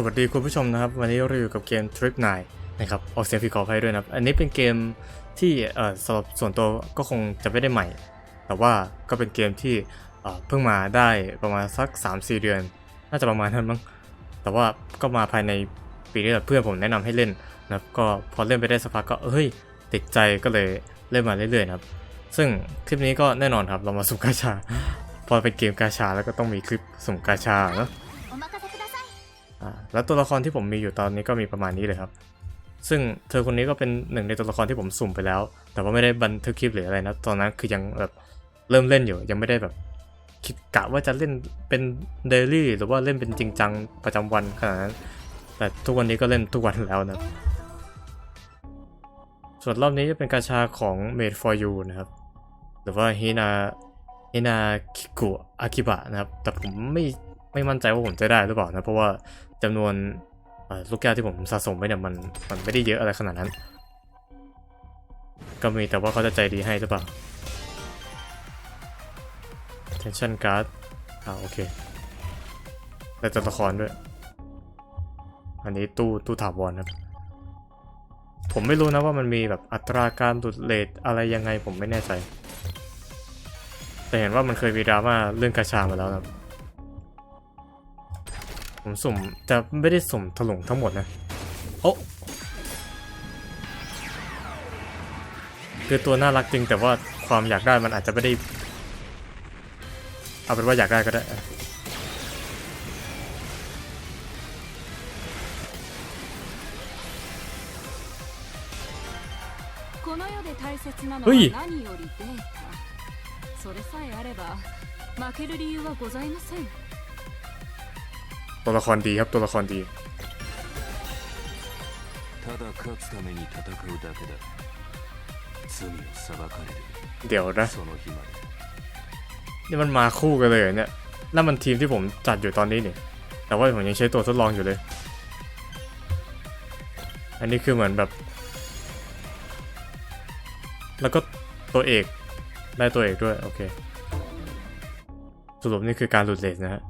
สวัสดีคุณผู้ชมนะครับ วันนี้เราอยู่กับเกม Trip 9นะครับออกเสียงผิดขออภัยด้วยนะครับ อันนี้เป็นเกมที่เอ่อสำหรับส่วนตัวก็คงจะไม่ได้ใหม่ แต่ว่าก็เป็นเกมที่เอ่อเพิ่งมาได้ประมาณสัก 3-4 เดือน น่าจะประมาณนั้นมั้งแต่ว่าก็มาภายในปีนี้แหละเพื่อนผมแนะนำให้เล่นนะครับก็พอเล่นไปได้สักพักก็เฮ้ยติดใจก็เลยเล่นมาเรื่อยๆนะครับ ซึ่งคลิปนี้ก็แน่นอนครับเรามาสุ่มกาชา พอเป็นเกมกาชาแล้วก็ต้องมีคลิปสุ่มกาชาเนอะ แล้วตัวละครที่ผมมีอยู่ตอนนี้ก็มีประมาณนี้เลยครับ ซึ่งเธอคนนี้ก็เป็นหนึ่งในตัวละครที่ผมสุ่มไปแล้ว แต่ว่าไม่ได้บันทึกคลิปหรืออะไรนะ ตอนนั้นคือยังแบบเริ่มเล่นอยู่ ยังไม่ได้แบบ คิดกะว่าจะเล่นเป็นเดลี่หรือว่าเล่นเป็นจริงจังประจำวันขนาดนั้น แต่ทุกวันนี้ก็เล่นทุกวันแล้วนะ ส่วนรอบนี้จะเป็นกาชาของ Made for You นะครับ หรือว่าฮินาฮินาคิกุอากิบะนะครับ แต่ผมไม่ ไม่มั่นใจว่าผมจะได้หรือเปล่านะ เพราะว่าจำนวนลูกแก้วที่ผมสะสมไว้เนี่ยมันมันไม่ได้เยอะอะไรขนาดนั้น ก็มีแต่ว่าเขาจะใจดีให้หรือเปล่า tension card อ่าโอเคแต่ตัวละครด้วย อันนี้ตู้ตู้ถาวรครับ ผมไม่รู้นะว่ามันมีแบบอัตราการหลุดเลทอะไรยังไงผมไม่แน่ใจ แต่เห็นว่ามันเคยมีดราม่าเรื่องกาชามาแล้วนะครับ ผมสุ่มแต่ไม่ได้สุ่มถลุงทั้งหมดนะ โอ้คือตัวน่ารักจริงแต่ว่าความอยากได้มันอาจจะไม่ได้ เอาเป็นว่าอยากได้ก็ได้อะ この世で大切なのうはい何よりデータそれさえあれば負ける理由はございません ตัวละครดีครับตัวละครดีเดี๋ยวนะนี่มันมาคู่กันเลยเนี่ยนั่นมันทีมที่ผมจัดอยู่ตอนนี้เนี่ยแต่ว่าผมยังใช้ตัวทดลองอยู่เลย อันนี้คือเหมือนแบบ แล้วก็ตัวเอกได้ตัวเอกด้วย โอเค สรุปนี่คือการหลุดเลสนะฮะ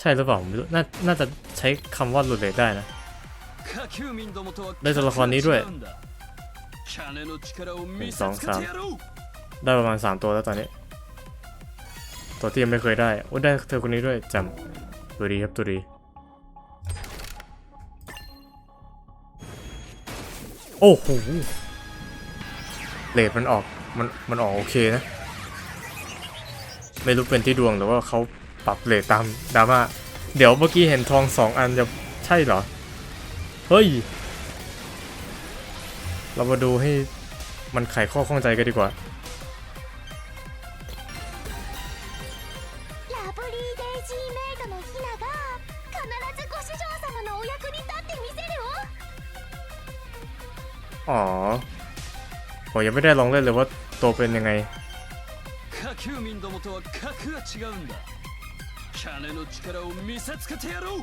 ใช่หรือเปล่าไม่รู้น่าน่าจะใช้คำว่าลุเลรได้นะได้ตัวละครนี้ด้วยหนึ่งสองสามได้ประมาณสามตัวแล้วตอนนี้ ตัวที่ยังไม่เคยได้โอ้ได้เธอคนนี้ด้วยจำตัวดีครับตัวดีโอ้โหเลดมันออกมันมันออกโอเคนะ ไม่รู้เป็นที่ดวงหรือว่าเขา ปรับเลทตามดราม่าเดี๋ยวเมื่อกี้เห็นทองสองอันจะใช่เหรอ เฮ้ย เรามาดูให้มันไขข้อข้องใจกันดีกว่า อ๋อ ผมยังไม่ได้ลองเล่นเลยว่าตัวเป็นยังไง 金の力を見せつけてやろう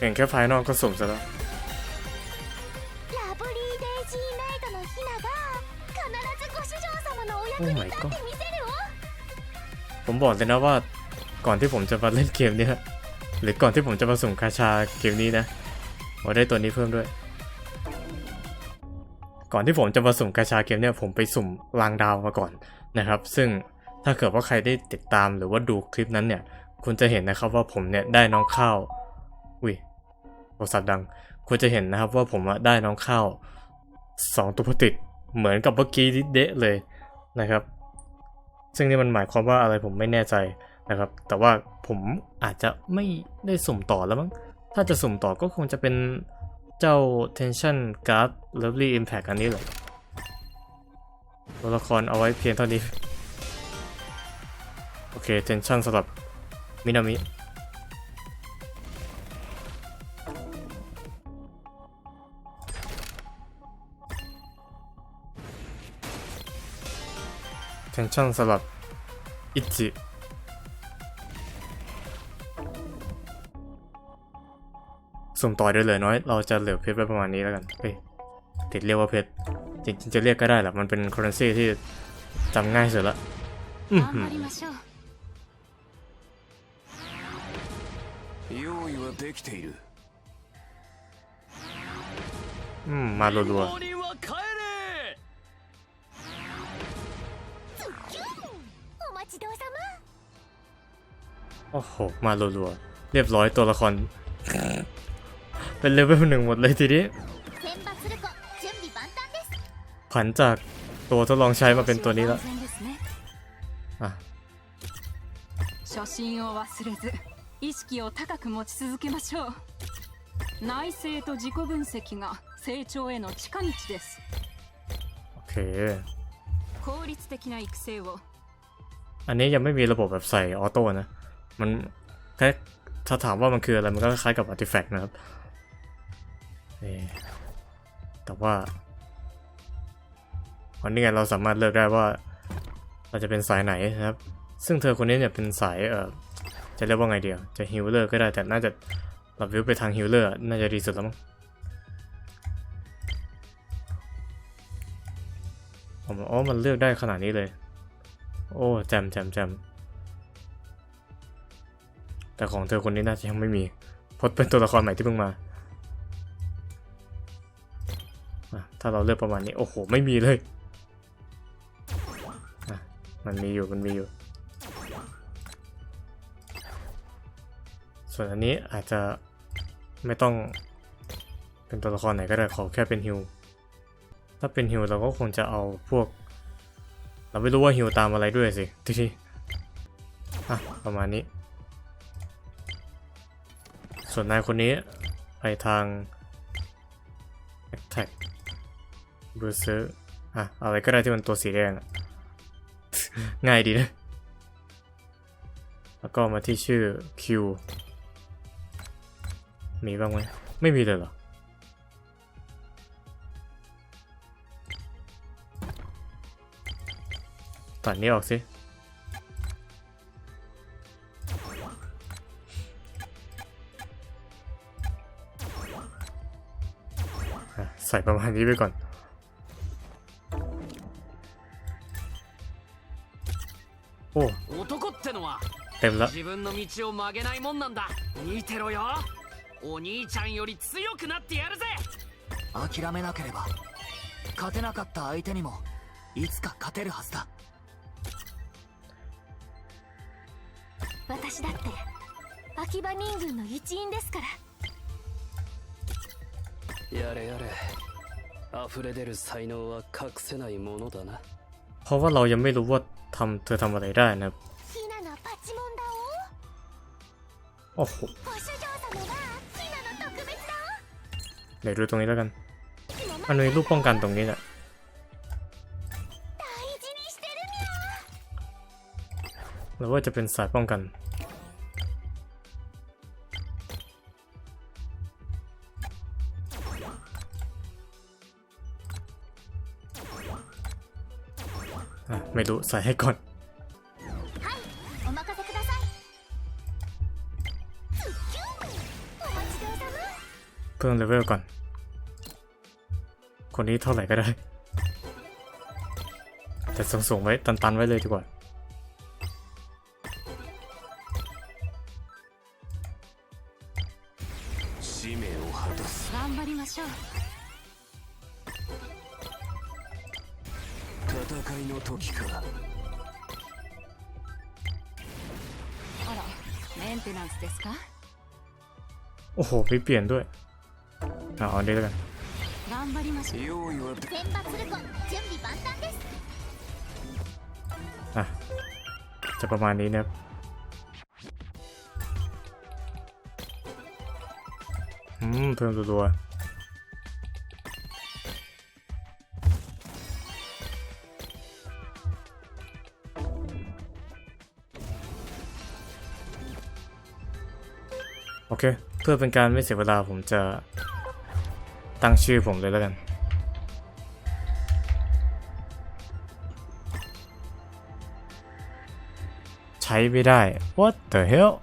เห็นแค่ภายนอกก็สุ่มซะแล้ว ラブリーデイジーメイドのヒナが必ずご主人様のお役 โอ้ に my 立っ god てみせるわ ผมบอกเลยนะว่าก่อนที่ผมจะมาเล่นเกมเนี้ยหรือก่อนที่ผมจะมาสุ่มคาชาเกมนี้นะผมได้ตัวนี้เพิ่มด้วย ก่อนที่ผมจะมาสุ่มกาชาเกมเนี่ยผมไปสุ่มรางดาวมาก่อนนะครับ ซึ่ง ถ้าเกิดว่าใครได้ติดตามหรือว่าดูคลิปนั้นเนี่ย คุณจะเห็นนะครับว่าผมเนี่ยได้น้องข้าวอุ้ยโทรศัพท์ดัง คุณจะเห็นนะครับว่าผมได้น้องข้าวสองตัวติดเหมือนกับเมื่อกี้เดะเลยนะครับ ซึ่งนี่มันหมายความว่าอะไรผมไม่แน่ใจนะครับ แต่ว่าผมอาจจะไม่ได้สุ่มต่อแล้วมั้ง ถ้าจะสุ่มต่อก็คงจะเป็นเจ้า Tension Guard Lovely Impact อันนี้แหละตัวละครเอาไว้เพียงเท่านี้ โอเค Tension สำหรับมินามิ Tension สำหรับอิจิสุ่มต่อได้เลยน้อย เราจะเหลือเพชรไว้ประมาณนี้แล้วกันเฮ้ยติดเรียกว่าเพชร จริงๆจะเรียกก็ได้แหละ มันเป็น currency ที่จำง่ายสุดละ อื้อ 用意はできている อืมมารัว モーニンは帰れズッキュンお待ちどうさま ๆโอ้โห มารัวๆเรียบร้อยตัวละคร เป็นเลเวลหนึ่งหมดเลยทีนี้ 選抜する子準備万端です ผันจากตัวทดลองใช้มาเป็นตัวนี้แล้ว 安全ですね อ่ะ 初心を忘れず 意識を高く持ち続けましょう内省と自己分析が成長への近道です โอเค 効率的な育成を อันนี้ยังไม่มีระบบแบบใส่ออโต้นะ มันแค่ถ้าถามว่ามันคืออะไร มันก็คล้ายกับ Artifact นะครับเอ่อแต่ว่าวันนี้ไงเราสามารถเลือกได้ว่า เราจะเป็นสายไหนนะครับ ซึ่งเธอคนนี้เนี่ยเป็นสายเออ จะเรียกว่าไงเดียว จะฮิลเลอร์ก็ได้แต่น่าจะปรับวิวไปทางฮิลเลอร์น่าจะดีสุดแล้วมั้งผมอ๋อมันเลือกได้ขนาดนี้เลย โอ้แจมแจมแจมแต่ของเธอคนนี้น่าจะยังไม่มีเพราะเป็นตัวละครใหม่ที่เพิ่งมา ถ้าเราเลือกประมาณนี้ โอ้โห ไม่มีเลย มันมีอยู่ มันมีอยู่ ส่วนอันนี้อาจจะไม่ต้องเป็นตัวละครไหนก็ได้ขอแค่เป็นฮิวถ้าเป็นฮิวเราก็คงจะเอาพวก เราไม่รู้ว่าฮิวตามอะไรด้วยสิทีนี้อะประมาณนี้ ส่วนนายคนนี้ไปทาง attack b r u c e r อะอะไรก็ได้ที่มันตัวสีแดงง่ายดีนะแล้วก็มาที่ชื่อ Q มีบ้างไหมไม่มีเลยเหรอ ตัดนี้ออกสิใส่ประมาณนี้ไปก่อน โอ้เต็มแล้ว 自分の道を曲げないもんなんだ見てろよお兄ちゃんより強くなってやるぜ諦めなければ勝てなかった相手にもいつか勝てるはずだ私だって秋葉人軍の一員ですからやれやれ溢れ出る才能は隠せないものだな เพราะว่าเรายังไม่รู้ว่าทำเธอทำอะไรได้นะครับ ヒナのパチモンだ โอ้โห เดี๋ยวดูตรงนี้แล้วกัน มันมีรูปป้องกันตรงนี้แหละหรือว่าจะเป็นสายป้องกัน ไม่รู้ใส่ให้ก่อน พิ่มเลเวลก่อน คนนี้เท่าไหร่ก็ได้ แต่สูงๆไว้ตันๆไว้เลยดีกว่าโอ้โหไปเปลี่ยนด้วย เอาอันนี้แล้วกัน 頑張りましょう用意はで選抜する子準備万端です อ่ะ จะประมาณนี้นะครับ อืม เพิ่มรัวๆโอเค เพื่อเป็นการไม่เสียเวลาผมจะ ตั้งชื่อผมเลยแล้วกัน ใช้ไม่ได้ what the hell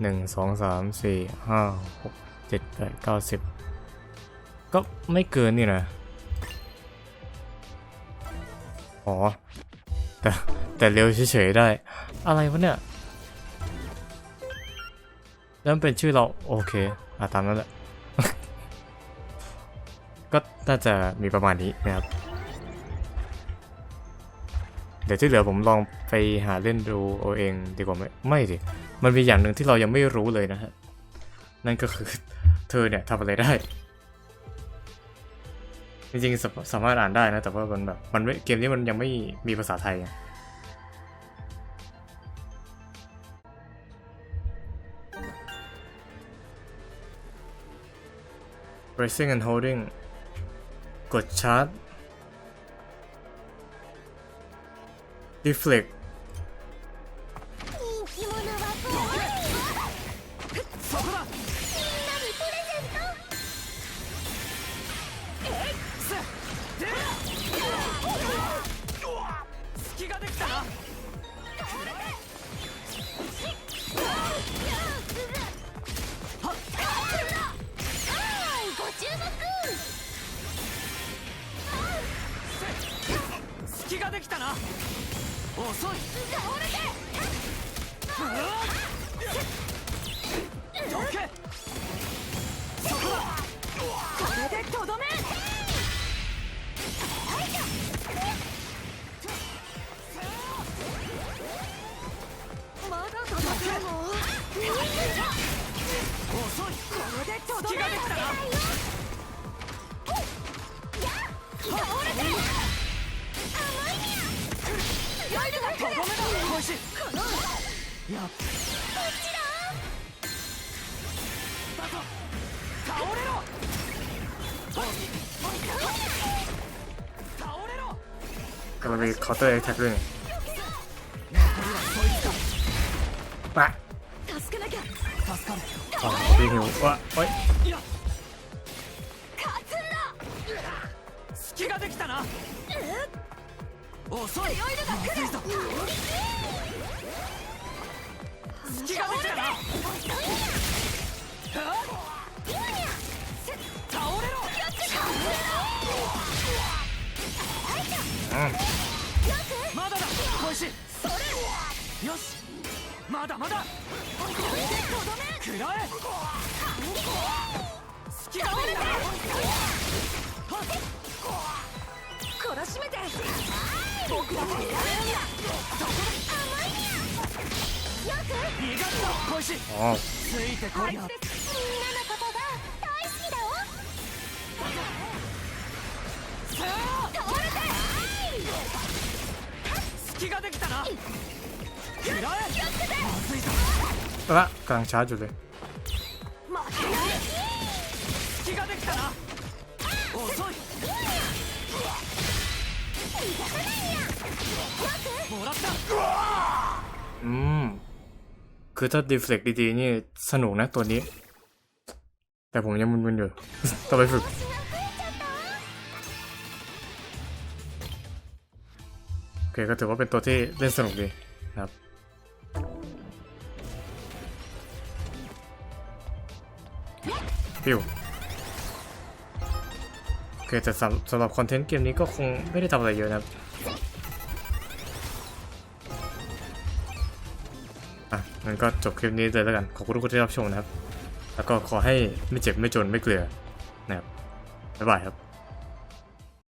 หนึ่งสองสามสี่ห้าหกเจ็ดแปดเก้าสิบก็ไม่เกินนี่นะ อ๋อ แต่แต่เร็วเฉยๆได้ อะไรวะเนี่ย แล้วมันเป็นชื่อเรา โอเค อะตามนั้นแหละ ก็น่าจะมีประมาณนี้นะครับ เดี๋ยวที่เหลือผมลองไปหาเล่นดูเอาเองดีกว่าไหมไม่สิ มันมีอย่างหนึ่งที่เรายังไม่รู้เลยนะฮะ นั่นก็คือเธอเนี่ยทำอะไรได้ จริงๆสาสามารถอ่านได้นะ แต่ว่ามันแบบมันเกมนี้มันยังไม่มีภาษาไทยไง pressing and holding กดชาร์จ deflect できたな。遅い。倒れてどけ。そこだ。これでとどめ。ライドがとどめだおいしいこのやっこちらだと倒れろ。倒れろ。体が肩やりたくねわっ助けなきゃ助かるあっおい遅い。いのが来る。よし。まだまだ。らえ。隙がらしめて。僕だ。っやめるそこで甘いよく逃がついてこいよみんなのことが大好きだ。さあ倒れて隙ができたなまずいぞあら、ガンチャージュで อืม คือถ้า deflect ดีๆ นี่สนุกนะตัวนี้ แต่ผมยังมึนๆอยู่ ต้องไปฝึก โอเคก็ถือว่าเป็นตัวที่เล่นสนุกดีนะครับ ปิวโอเคแต่สำสำหรับคอนเทนต์เกมนี้ก็คงไม่ได้ทำอะไรเยอะนะครับ งั้นก็จบคลิปนี้เลยแล้วกัน ขอบคุณทุกคนที่รับชมนะครับ แล้วก็ขอให้ไม่เจ็บไม่จนไม่เกลือนะครับบ๊ายบายครับ